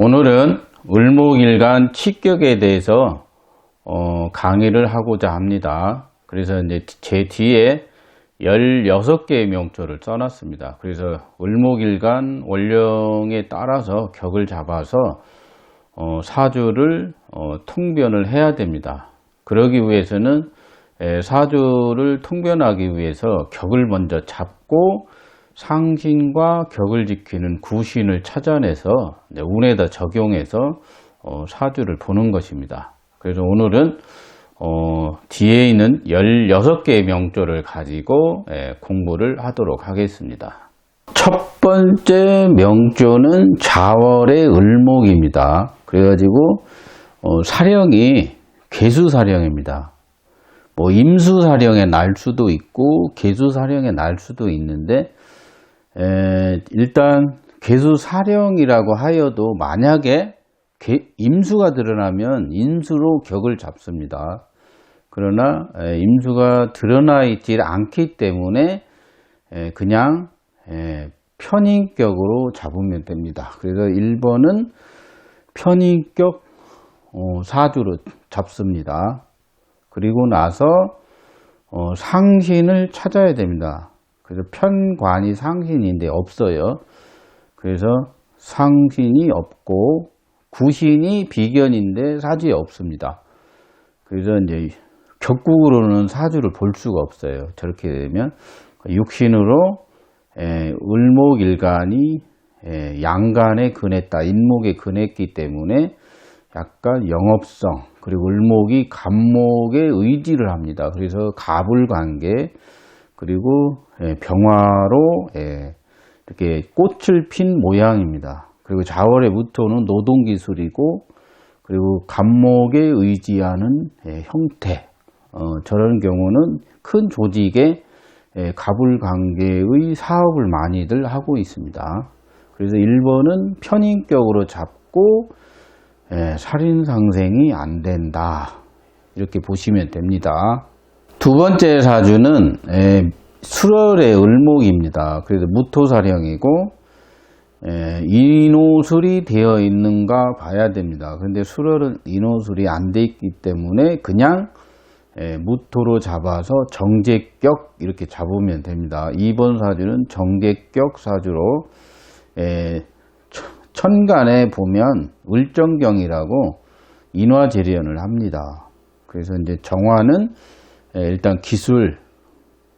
오늘은 을목일간 치격에 대해서 어, 강의를 하고자 합니다. 그래서 이제 제 뒤에 16개의 명초를 써놨습니다. 그래서 을목일간 원령에 따라서 격을 잡아서 어, 사주를 어, 통변을 해야 됩니다. 그러기 위해서는 에, 사주를 통변하기 위해서 격을 먼저 잡고 상신과 격을 지키는 구신을 찾아내서 이제 운에다 적용해서 어, 사주를 보는 것입니다. 그래서 오늘은 어, 뒤에 있는 16개의 명조를 가지고 예, 공부를 하도록 하겠습니다. 첫 번째 명조는 자월의 을목입니다. 그래가지고 어, 사령이 개수사령입니다. 뭐 임수사령에 날 수도 있고 개수사령에 날 수도 있는데 에, 일단 개수 사령이라고 하여도 만약에 개- 임수가 드러나면 임수로 격을 잡습니다. 그러나 에, 임수가 드러나 있지 않기 때문에 에, 그냥 에, 편인격으로 잡으면 됩니다. 그래서 1번은 편인격 어, 사주로 잡습니다. 그리고 나서 어, 상신을 찾아야 됩니다. 그래서 편관이 상신인데 없어요. 그래서 상신이 없고 구신이 비견인데 사주에 없습니다. 그래서 이제 격국으로는 사주를 볼 수가 없어요. 저렇게 되면 육신으로 에, 을목일간이 에, 양간에 근했다. 인목에 근했기 때문에 약간 영업성 그리고 을목이 간목에 의지를 합니다. 그래서 갑을 관계 그리고 예, 병화로 예, 이렇게 꽃을 핀 모양입니다. 그리고 자월의 무토는 노동기술이고 그리고 간목에 의지하는 예, 형태 어, 저런 경우는 큰 조직의 예, 갑을관계의 사업을 많이들 하고 있습니다. 그래서 1번은 편인격으로 잡고 예, 살인 상생이 안 된다. 이렇게 보시면 됩니다. 두 번째 사주는 예, 수월의 을목입니다. 그래서 무토사령이고 예, 인호술이 되어 있는가 봐야 됩니다. 그런데 수월은 인호술이 안 돼 있기 때문에 그냥 예, 무토로 잡아서 정제격 이렇게 잡으면 됩니다. 2번 사주는 정제격 사주로 예, 천간에 보면 을정경이라고 인화재련을 합니다. 그래서 이제 정화는 예, 일단 기술,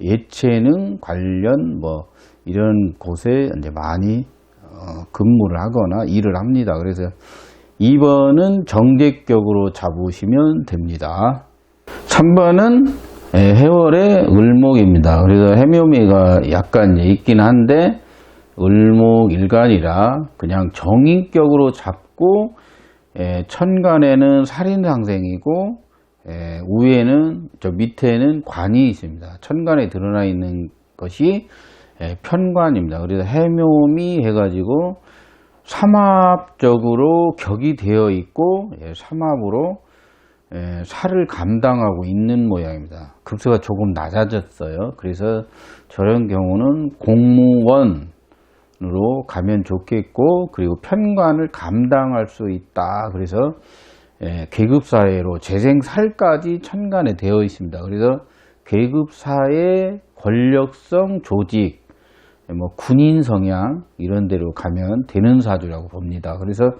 예체능 관련 뭐 이런 곳에 이제 많이 어, 근무를 하거나 일을 합니다. 그래서 2번은 정제격으로 잡으시면 됩니다. 3번은 예, 해월의 을목입니다. 그래서 해묘미가 약간 있긴 한데 을목일간이라 그냥 정인격으로 잡고 예, 천간에는 살인상생이고 예, 위에는 저 밑에는 관이 있습니다. 천간에 드러나 있는 것이 예, 편관입니다. 그래서 해묘미 해가지고 삼합적으로 격이 되어 있고 예, 삼합으로 예, 살을 감당하고 있는 모양입니다. 급수가 조금 낮아졌어요. 그래서 저런 경우는 공무원으로 가면 좋겠고 그리고 편관을 감당할 수 있다. 그래서 예, 계급사회로 재생살까지 천간에 되어 있습니다. 그래서 계급사회 권력성 조직, 뭐 군인 성향 이런 데로 가면 되는 사주라고 봅니다. 그래서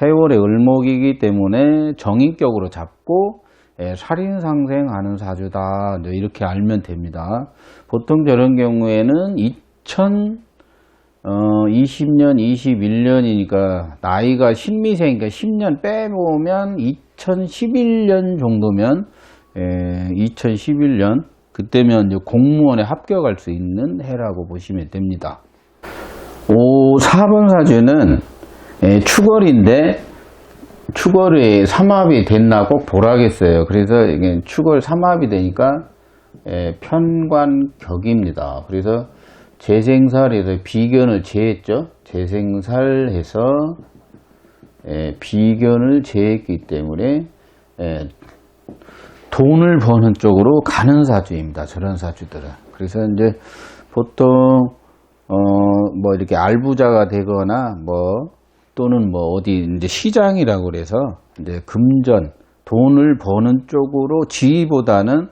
해월의 을목이기 때문에 정인격으로 잡고 예, 살인 상생하는 사주다 이제 이렇게 알면 됩니다. 보통 저런 경우에는 2000 어, 20년, 21년이니까 나이가 신미생이니까 10년 빼보면 2011년 정도면 에, 2011년 그때면 이제 공무원에 합격할 수 있는 해라고 보시면 됩니다. 오, 4번 사주는 에, 축월인데 축월이 삼합이 됐나 꼭 보라겠어요. 그래서 이게 축월 삼합이 되니까 에, 편관격입니다. 그래서 재생살에서 비견을 제했죠. 재생살해서 에, 비견을 제했기 때문에 에, 돈을 버는 쪽으로 가는 사주입니다. 저런 사주들은. 그래서 이제 보통 어 뭐 이렇게 알부자가 되거나 뭐 또는 뭐 어디 이제 시장이라고 그래서 이제 금전 돈을 버는 쪽으로 지위보다는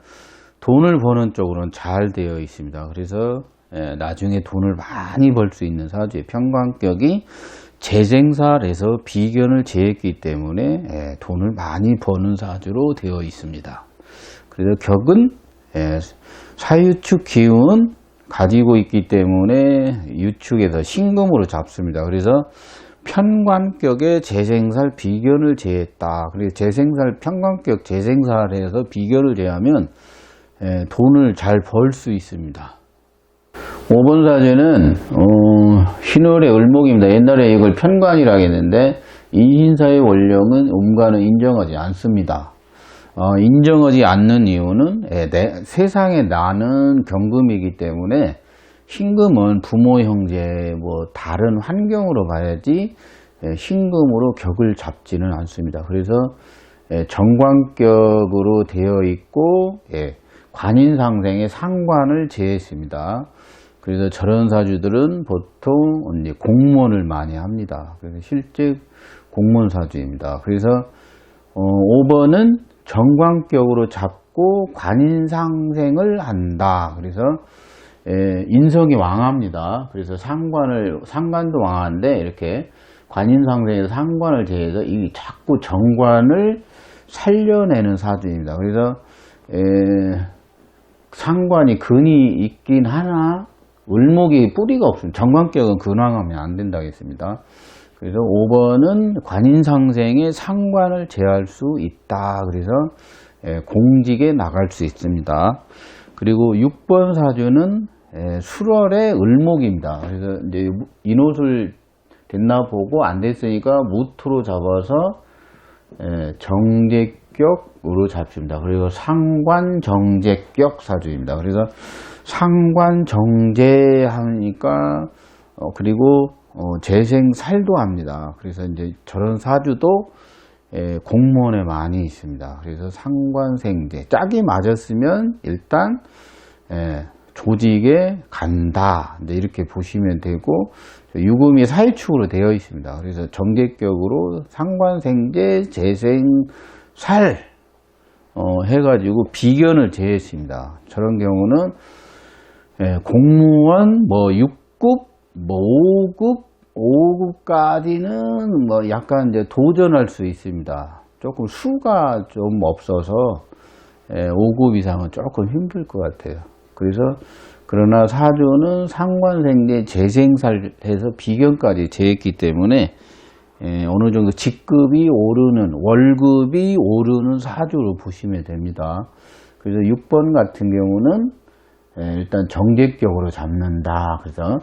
돈을 버는 쪽으로는 잘 되어 있습니다. 그래서 예, 나중에 돈을 많이 벌 수 있는 사주의 평관격이 재생살에서 비견을 제했기 때문에 예, 돈을 많이 버는 사주로 되어 있습니다. 그래서 격은 예, 사유축 기운 가지고 있기 때문에 유축에서 신금으로 잡습니다. 그래서 편관격에 재생살 비견을 제했다. 그래서 재생살 편관격 재생살에서 비견을 제하면 예, 돈을 잘 벌 수 있습니다. 5번 사제는 어, 신월의 을목입니다. 옛날에 이걸 편관이라고 했는데 인신사의 원령은 음관은 인정하지 않습니다. 어, 인정하지 않는 이유는 예, 내- 세상에 나는 경금이기 때문에 신금은 부모 형제 뭐 다른 환경으로 봐야지 예, 신금으로 격을 잡지는 않습니다. 그래서 예, 정관격으로 되어 있고 예, 관인상생의 상관을 제했습니다. 그래서 저런 사주들은 보통 이제 공무원을 많이 합니다. 그래서 실제 공무원 사주입니다. 그래서 어, 5번은 정관격으로 잡고 관인상생을 한다. 그래서 예, 인성이 왕합니다. 그래서 상관을 상관도 왕한데 이렇게 관인상생에서 상관을 제해서 이 자꾸 정관을 살려내는 사주입니다. 그래서 예, 상관이 근이 있긴 하나 을목이 뿌리가 없습니다. 정관격은 근황하면 안 된다고 했습니다. 그래서 5번은 관인상생의 상관을 제할 수 있다. 그래서 예, 공직에 나갈 수 있습니다. 그리고 6번 사주는 예, 수월의 을목입니다. 그래서 이제 인옷을 됐나 보고 안 됐으니까 무토로 잡아서 예, 정제격으로 잡습니다. 그리고 상관 정제격 사주입니다. 그래서 상관 정제하니까 어, 그리고 어, 재생 살도 합니다. 그래서 이제 저런 사주도 예, 공무원에 많이 있습니다. 그래서 상관생제 짝이 맞았으면 일단 예, 조직에 간다. 이렇게 보시면 되고 유금이 사회축으로 되어 있습니다. 그래서 정제격으로 상관생제 재생 살 어, 해가지고 비견을 제했습니다. 저런 경우는 예, 공무원 뭐 6급, 뭐 5급, 5급까지는 뭐 약간 이제 도전할 수 있습니다. 조금 수가 좀 없어서 예, 5급 이상은 조금 힘들 것 같아요. 그래서 그러나 사주는 상관생제 재생살해서 비견까지 제했기 때문에 예, 어느 정도 직급이 오르는 월급이 오르는 사주로 보시면 됩니다. 그래서 6번 같은 경우는 예, 일단 정제격으로 잡는다. 그래서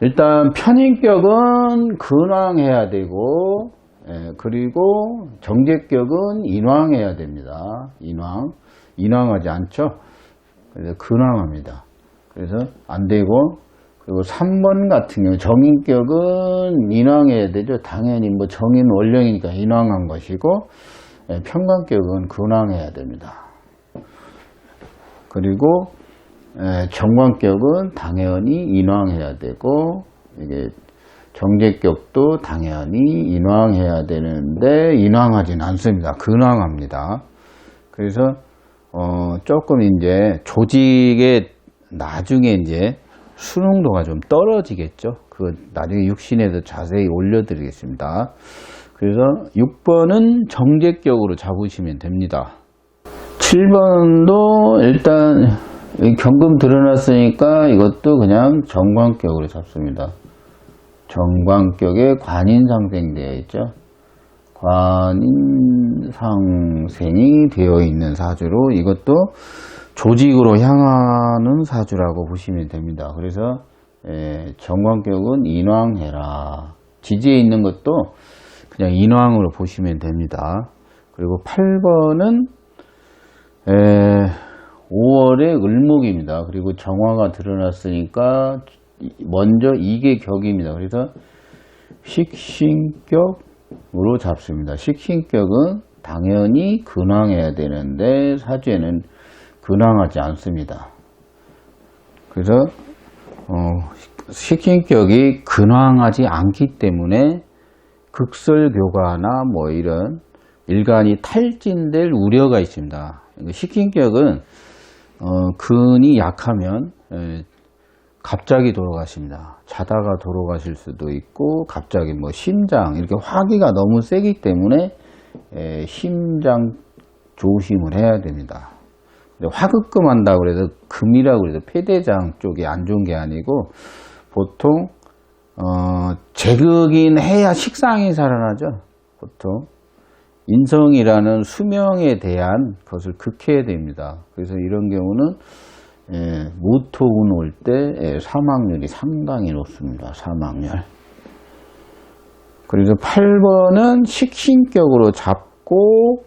일단 편인격은 근황해야 되고 예, 그리고 정제격은 인왕해야 됩니다. 인왕 인왕하지 않죠. 그래서 근황합니다. 그래서 안 되고 그리고 3번 같은 경우 정인격은 인왕해야 되죠. 당연히 뭐 정인 원령이니까 인왕한 것이고 예, 편관격은 근황해야 됩니다. 그리고 예, 정관격은 당연히 인왕해야 되고 이게 정제격도 당연히 인왕해야 되는데 인왕하진 않습니다. 근왕합니다. 그래서 어 조금 이제 조직의 나중에 이제 수능도가 좀 떨어지겠죠. 그 나중에 육신에도 자세히 올려드리겠습니다. 그래서 6번은 정제격으로 잡으시면 됩니다. 7번도 일단 경금 드러났으니까 이것도 그냥 정관격으로 잡습니다. 정관격에 관인상생되어 있죠. 관인상생이 되어 있는 사주로 이것도 조직으로 향하는 사주라고 보시면 됩니다. 그래서 예, 정관격은 인왕해라. 지지에 있는 것도 그냥 인왕으로 보시면 됩니다. 그리고 8번은 5월의 을목입니다. 그리고 정화가 드러났으니까 먼저 이게 격입니다. 그래서 식신격으로 잡습니다. 식신격은 당연히 근황해야 되는데 사주에는 근황하지 않습니다. 그래서 어, 식신격이 근황하지 않기 때문에 극설교가나 뭐 이런 일간이 탈진될 우려가 있습니다. 식신격은 어, 근이 약하면 에, 갑자기 돌아가십니다. 자다가 돌아가실 수도 있고 갑자기 뭐 심장 이렇게 화기가 너무 세기 때문에 에, 심장 조심을 해야 됩니다. 한다고 그래서 금이라고 그래서 폐대장 쪽이 안 좋은 게 아니고 보통 어, 제극인 해야 식상이 살아나죠. 보통 인성이라는 수명에 대한 것을 극해야 됩니다. 그래서 이런 경우는 예, 모토운 올때 예, 사망률이 상당히 높습니다. 사망률. 그래서 8번은 식신격으로 잡고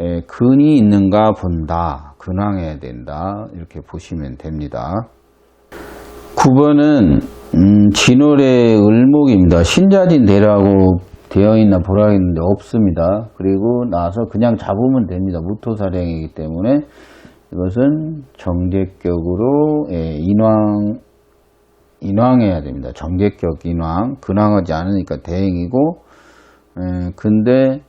예, 근이 있는가 본다. 근황해야 된다. 이렇게 보시면 됩니다. 9번은 음, 진월의 을목입니다. 신자진 대라고 되어 있나 보라 했는데 없습니다. 그리고 나서 그냥 잡으면 됩니다. 무토사령이기 때문에 이것은 정제격으로 예, 인왕 인왕해야 됩니다. 정제격 인왕 근황하지 않으니까 대행이고 예, 근데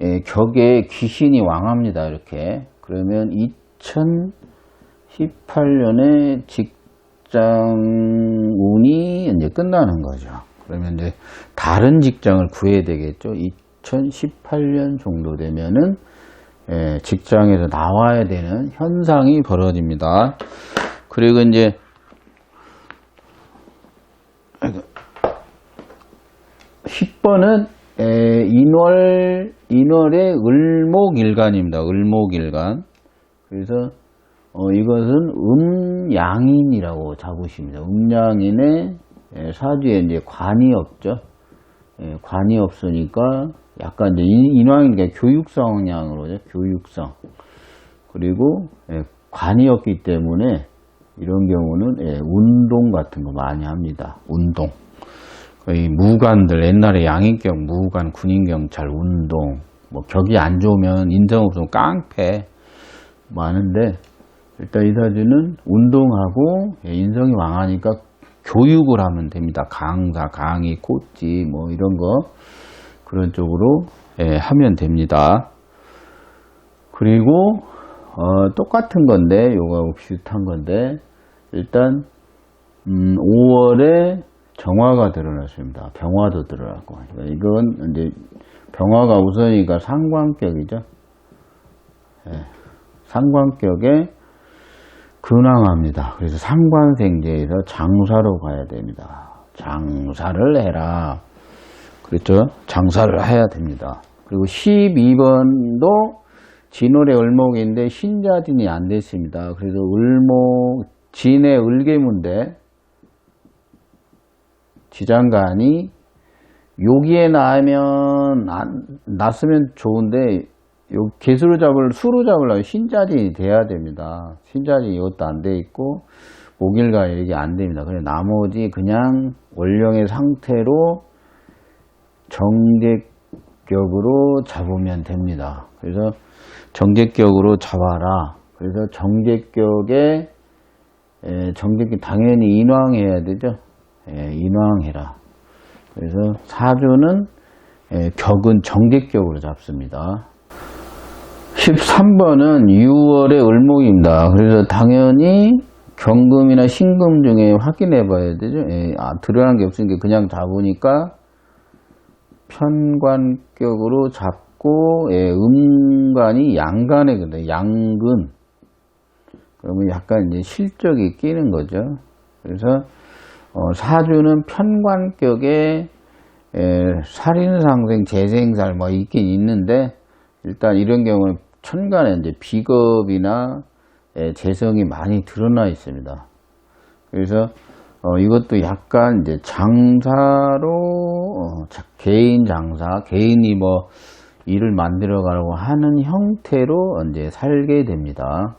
예, 격에 귀신이 왕합니다. 이렇게 그러면 2018년에 직장 운이 이제 끝나는 거죠. 그러면 이제 다른 직장을 구해야 되겠죠. 2018년 정도 되면은 예, 직장에서 나와야 되는 현상이 벌어집니다. 그리고 이제 10번은 인월 인월의 을목일간입니다. 을목일간. 그래서 어, 이것은 음양인이라고 잡으십니다. 음양인의 예, 사주에 이제 관이 없죠. 예, 관이 없으니까 약간 이제 인- 인왕이니까 교육성향으로죠. 교육성. 그리고 예, 관이 없기 때문에 이런 경우는 예, 운동 같은 거 많이 합니다. 운동. 거의 무관들 옛날에 양인경, 무관, 군인경찰, 운동. 뭐 격이 안 좋으면 인성 없으면 깡패 많은데 일단 이 사주는 운동하고 예, 인성이 왕하니까 교육을 하면 됩니다. 강사, 강의, 코치 뭐 이런 거 그런 쪽으로 예, 하면 됩니다. 그리고 어, 똑같은 건데 요거하고 비슷한 건데 일단 음, 5월에 정화가 드러났습니다. 병화도 드러났고 이건 이제 병화가 우선이니까 상관격이죠. 예, 상관격에 근황합니다. 그래서 상관생제에서 장사로 가야 됩니다. 장사를 해라. 그렇죠? 장사를 해야 됩니다. 그리고 12번도 진월의 을목인데 신자진이 안 됐습니다. 그래서 을목, 진의 을계문데 지장간이 여기에 나면 안, 났으면 좋은데 요 개수로 잡을 수로 잡으려면 신자진이 돼야 됩니다. 신자진이 이것도 안 돼 있고 목일가 이게 안 됩니다. 그래 나머지 그냥 원령의 상태로 정제격으로 잡으면 됩니다. 그래서 정제격으로 잡아라. 그래서 정제격에 에, 정제격 당연히 인왕해야 되죠. 예, 인왕해라. 그래서 사주는 예, 격은 정제격으로 잡습니다. 13번은 6월의 을목입니다. 그래서 당연히 경금이나 신금 중에 확인해 봐야 되죠. 예, 아, 드러난 게 없으니까 그냥 잡으니까 편관격으로 잡고 예, 음간이 양간에 근데 양근 그러면 약간 이제 실적이 끼는 거죠. 그래서 어, 사주는 편관격에 에, 살인상생, 재생살 뭐 있긴 있는데 일단 이런 경우는 천간에 이제 비겁이나 에, 재성이 많이 드러나 있습니다. 그래서 어, 이것도 약간 이제 장사로 어, 자- 개인 장사, 개인이 뭐 일을 만들어 가려고 하는 형태로 이제 살게 됩니다.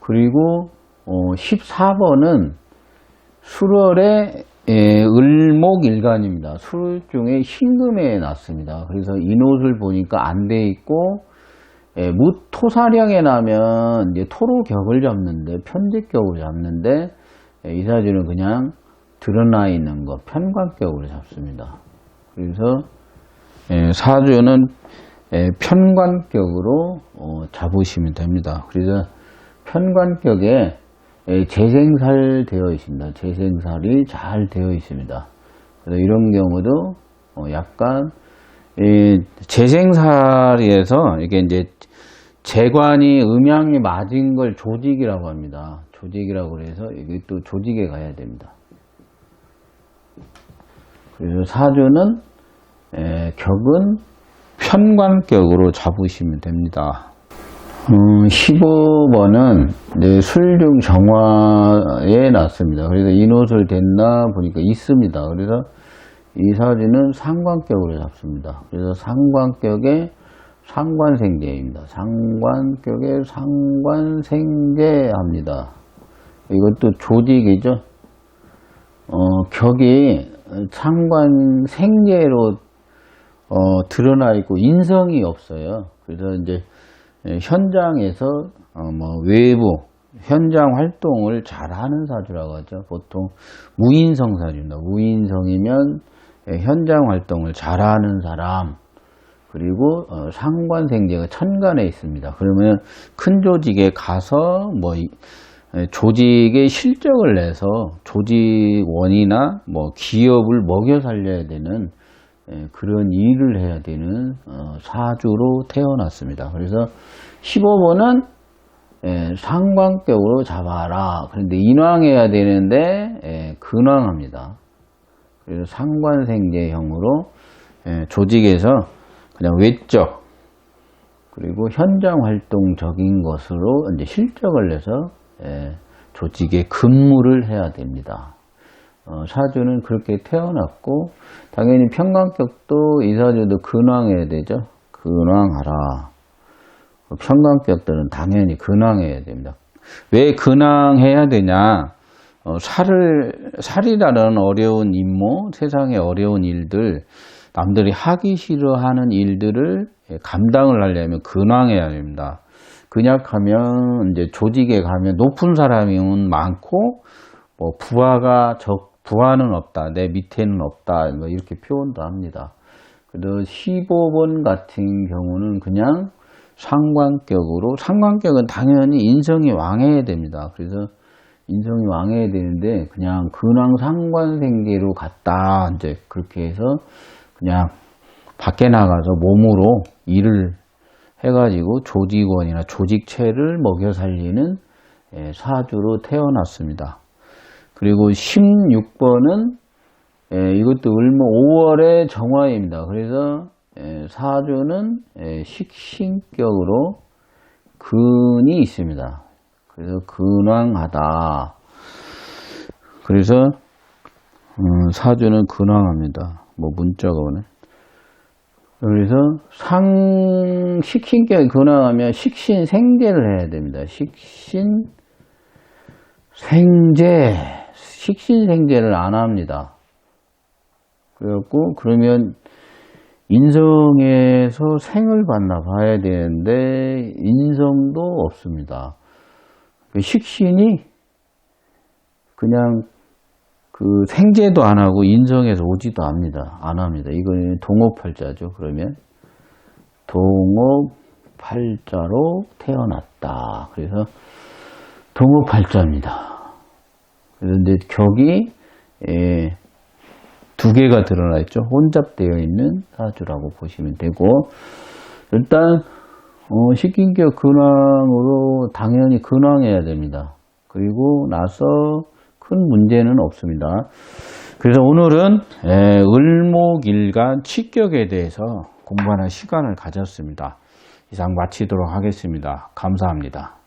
그리고 어, 14번은 술월의 예, 을목일간입니다. 술 중에 신금에 났습니다. 그래서 인옷을 보니까 안 돼 있고 예, 무토사령에 나면 이제 토로 격을 잡는데 편제격을 잡는데 예, 이 사주는 그냥 드러나 있는 거 편관격으로 잡습니다. 그래서 예, 사주는 예, 편관격으로 어, 잡으시면 됩니다. 그래서 편관격에 예, 재생살 되어 있습니다. 재생살이 잘 되어 있습니다. 그래서 이런 경우도 어, 약간 이 재생살에서 이게 이제 재관이 음양이 맞은 걸 조직이라고 합니다. 조직이라고 그래서 이게 또 조직에 가야 됩니다. 그래서 사주는 에, 격은 편관격으로 잡으시면 됩니다. 음, 15번은 이제 술중 정화에 났습니다. 그래서 인옷을 됐나 보니까 있습니다. 그래서 이 사주는 상관격으로 잡습니다. 그래서 상관격에 상관생제입니다. 상관격에 상관생제합니다. 이것도 조직이죠. 어, 격이 상관생제로 어, 드러나 있고 인성이 없어요. 그래서 이제 현장에서 어, 뭐 외부 현장 활동을 잘하는 사주라고 하죠. 보통 무인성 사주입니다. 무인성이면 예, 현장 활동을 잘하는 사람 그리고 어, 상관 생제가 천간에 있습니다. 그러면 큰 조직에 가서 뭐 이- 예, 조직의 실적을 내서 조직원이나 뭐 기업을 먹여 살려야 되는 예, 그런 일을 해야 되는 어, 사주로 태어났습니다. 그래서 15번은 예, 상관격으로 잡아라. 그런데 인왕해야 되는데 예, 근왕합니다. 그래서 상관생제형으로 예, 조직에서 그냥 외적 그리고 현장 활동적인 것으로 이제 실적을 내서 예, 조직에 근무를 해야 됩니다. 어, 사주는 그렇게 태어났고 당연히 평강격도 이 사주도 근왕해야 되죠. 근왕하라. 평강격들은 당연히 근왕해야 됩니다. 왜 근왕해야 되냐? 어, 살을 살이라는 어려운 임무, 세상의 어려운 일들, 남들이 하기 싫어하는 일들을 감당을 하려면 근왕해야 됩니다. 근약하면 이제 조직에 가면 높은 사람은 많고 뭐 부하가 적 부하는 없다, 내 밑에는 없다, 뭐 이렇게 표현도 합니다. 그래서 15번 같은 경우는 그냥 상관격으로 상관격은 당연히 인성이 왕해야 됩니다. 그래서 인성이 왕해야 되는데 그냥 근황 상관생계로 갔다 이제 그렇게 해서 그냥 밖에 나가서 몸으로 일을 해가지고 조직원이나 조직체를 먹여 살리는 예, 사주로 태어났습니다. 그리고 16번은 예, 이것도 을모 5월의 정화입니다. 그래서 예, 사주는 예, 식신격으로 근이 있습니다. 그래서 근왕하다. 그래서 음, 사주는 근왕합니다. 뭐 문자가 오네. 그래서 상 식신격이 근왕하면 식신 생제를 해야 됩니다. 식신 생제 식신 생제를 안 합니다. 그래갖고 그러면 인성에서 생을 받나 봐야 되는데 인성도 없습니다. 그 식신이 그냥 그 생제도 안 하고 인성에서 오지도 않습니다. 안 합니다. 이거는 동업팔자죠. 그러면 동업팔자로 태어났다. 그래서 동업팔자입니다. 그런데 격이 예, 두 개가 드러나 있죠. 혼잡되어 있는 사주라고 보시면 되고 일단 어, 식인격 근황으로 당연히 근황해야 됩니다. 그리고 나서 큰 문제는 없습니다. 그래서 오늘은 에, 을목일간 치격에 대해서 공부하는 시간을 가졌습니다. 이상 마치도록 하겠습니다. 감사합니다.